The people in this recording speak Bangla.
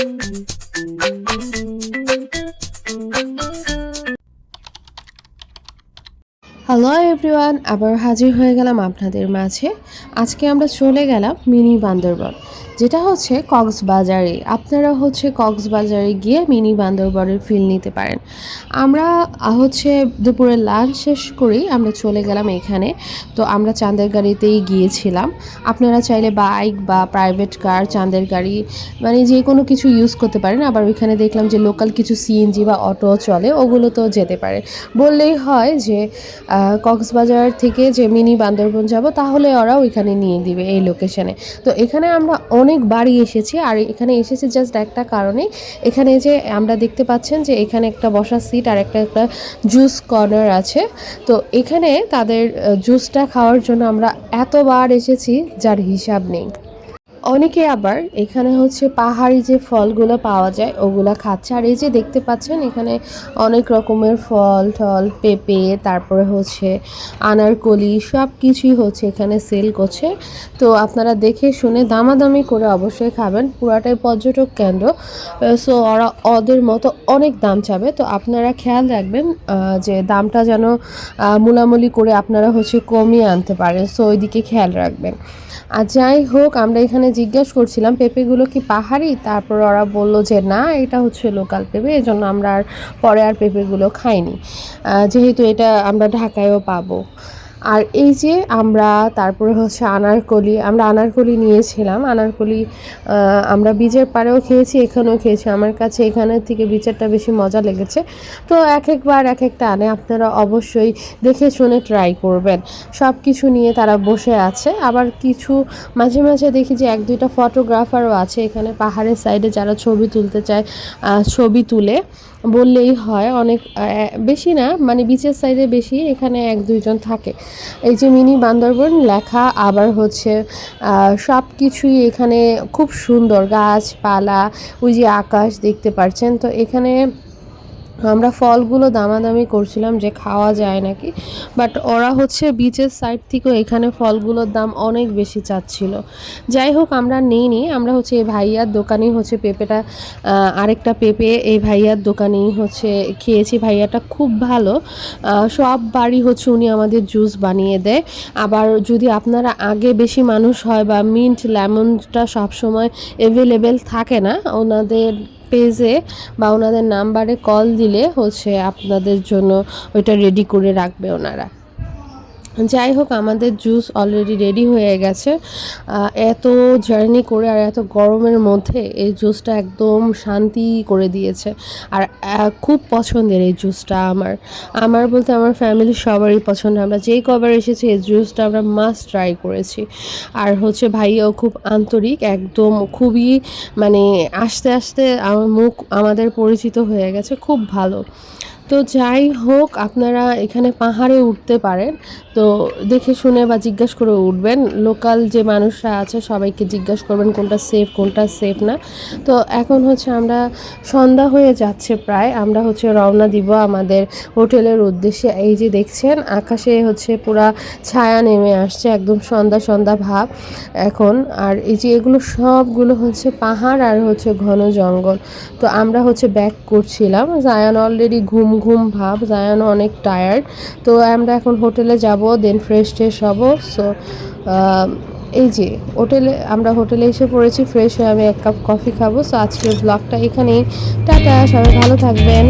thank you এভরিওয়ান আবার হাজির হয়ে গেলাম আপনাদের মাঝে। আজকে আমরা চলে গেলাম মিনি বান্দরবন যেটা হচ্ছে কক্সবাজারে। আপনারা হচ্ছে কক্সবাজারে গিয়ে মিনি বান্দরবনের ফিল নিতে পারেন। আমরা হচ্ছে দুপুরে লাঞ্চ শেষ করেই আমরা চলে গেলাম এখানে। তো আমরা চাঁদের গাড়িতেই গিয়েছিলাম। আপনারা চাইলে বাইক বা প্রাইভেট কার চাঁদের গাড়ি মানে যে কোনো কিছু ইউজ করতে পারেন। আবার ওইখানে দেখলাম যে লোকাল কিছু সিএনজি বা অটো চলে ওগুলো তো যেতে পারে। বললেই হয় যে আহ, কক্সবাজার থেকে যে মিনি বান্দরবন যাব, তাহলে ওরা ওইখানে নিয়ে দিবে এই লোকেশনে তো এখানে আমরা অনেক বাড়ি এসেছি, আর এখানে এসেছি জাস্ট একটা কারণে। এখানে যে আমরা দেখতে পাচ্ছেন যে এখানে একটা বসার সিট আর একটা একটা জুস কর্নার আছে। তো এখানে তাদের জুসটা খাওয়ার জন্য আমরা এতবার এসেছি, যার হিসাব নেই। অনেকে আবার এখানে হচ্ছে পাহাড়ি যে ফলগুলো পাওয়া যায়, ওগুলো খাচ্ছে। আর এই যে দেখতে পাচ্ছেন, এখানে অনেক রকমের ফল, টল, পেঁপে, তারপরে হচ্ছে আনারকলি সব কিছুই হচ্ছে এখানে সেল করছে। তো আপনারা দেখে শুনে দামাদামি করে অবশ্যই খাবেন। পুরাটাই পর্যটক কেন্দ্র সো ওরা ওদের মতো অনেক দাম চাবে। তো আপনারা খেয়াল রাখবেন যে দামটা যেন মুলামুলি করে আপনারা হচ্ছে কমিয়ে আনতে পারেন। সো ওইদিকে খেয়াল রাখবেন। আর যাই হোক, আমরা এখানে জিজ্ঞেস করছিলাম, পেঁপেগুলো কি পাহাড়ি? তারপর ওরা বলল যে, না, এটা হচ্ছে লোকাল পেঁপে এই জন্য আমরা আর পরে আর পেঁপেগুলো খাইনি। যেহেতু এটা আমরা ঢাকায়ও পাবো। আর এই যে আমরা তারপরে হচ্ছে আনারকলি, আমরা আনারকলি নিয়েছিলাম। আনারকলি আমরা বীজের পাড়েও খেয়েছি, এখানেও খেয়েছি। আমার কাছে এখানের থেকে বীজেরটা বেশি মজা লেগেছে। তো এক একবার এক একটা আনে, আপনারা অবশ্যই দেখে শুনে ট্রাই করবেন। সব কিছু নিয়ে তারা বসে আছে। আবার কিছু, মাঝে মাঝে দেখি যে এক দুইটা ফটোগ্রাফারও আছে। এখানে পাহাড়ের সাইডে যারা ছবি তুলতে চায় ছবি তুলে, বললেই হয়। অনেক বেশি না মানে বিচের সাইডে বেশি, এখানে এক দুইজন থাকে। এই যে মিনি বান্দরবন লেখা আবার হচ্ছে সব কিছুই এখানে খুব সুন্দর, গাছপালা, ওই যে আকাশ দেখতে পাচ্ছেন তো এখানে আমরা ফলগুলো দামাদামি করছিলাম যে খাওয়া যায় নাকি। বাট ওরা হচ্ছে বিচের সাইড থেকেও এখানে ফলগুলোর দাম অনেক বেশি চাচ্ছিল। যাই হোক, আমরা নিইনি। আমরা হচ্ছে এই ভাইয়ার দোকানেই হচ্ছে পেঁপেটা আরেকটা পেঁপে এই ভাইয়ার দোকানেই হচ্ছে খেয়েছি। ভাইয়াটা খুব ভালো। সব বাড়ি হচ্ছে উনি আমাদের জুস বানিয়ে দেয়। আবার যদি আপনারা আগে বেশি মানুষ হয় বা মিন্ট, লেমনটা সবসময় অ্যাভেলেবেল থাকে না, ওনাদের পেজে বা ওনাদের নাম্বারে কল দিলে হচ্ছে আপনাদের জন্য ওইটা রেডি করে রাখবে ওনারা। যাই হোক, আমাদের জুস অলরেডি রেডি হয়ে গেছে। এত জার্নি করে আর এত গরমের মধ্যে এই জুসটা একদম শান্তি করে দিয়েছে। আর খুব পছন্দের এই জুসটা আমার। আমার বলতে আমার ফ্যামিলির সবারই পছন্দ। আমরা যেই কবার এসেছি, এই জুসটা আমরা মাস্ট ট্রাই করেছি। আর হচ্ছে ভাইয়াও খুব আন্তরিক, একদম খুবই মানে আস্তে আস্তে আমার মুখ আমাদের পরিচিত হয়ে গেছে। খুব ভালো। তো যাই হোক, আপনারা এখানে পাহাড়ে উঠতে পারেন। তো দেখে শুনে বা জিজ্ঞাসা করে উঠবেন। লোকাল যে মানুষরা আছে, সবাইকে জিজ্ঞাসা করবেন কোনটা সেফ কোনটা সেফ না। তো এখন হচ্ছে আমরা সন্ধ্যা হয়ে যাচ্ছে প্রায়। আমরা হচ্ছে রওনা দিব আমাদের হোটেলের উদ্দেশ্যে। এই যে দেখছেন, আকাশে হচ্ছে পুরা ছায়া নেমে আসছে, একদম সন্ধ্যা সন্ধ্যা ভাব এখন। আর এই যে এগুলো সবগুলো হচ্ছে পাহাড় আর হচ্ছে ঘন জঙ্গল। তো আমরা হচ্ছে ব্যাক করছিলাম। জায়ান অলরেডি ঘুম ঘুম ভাব জায়ানো অনেক টায়ার্ড তো আমরা এখন হোটেলে যাব দেন ফ্রেশ ট্রেশ হব সো এই যে, হোটেলে, আমরা হোটেলে এসে পড়েছি ফ্রেশ হয়ে আমি এক কাপ কফি খাব সো আজকের ব্লগটা এখানেই, টাটা, সবাই ভালো থাকবেন।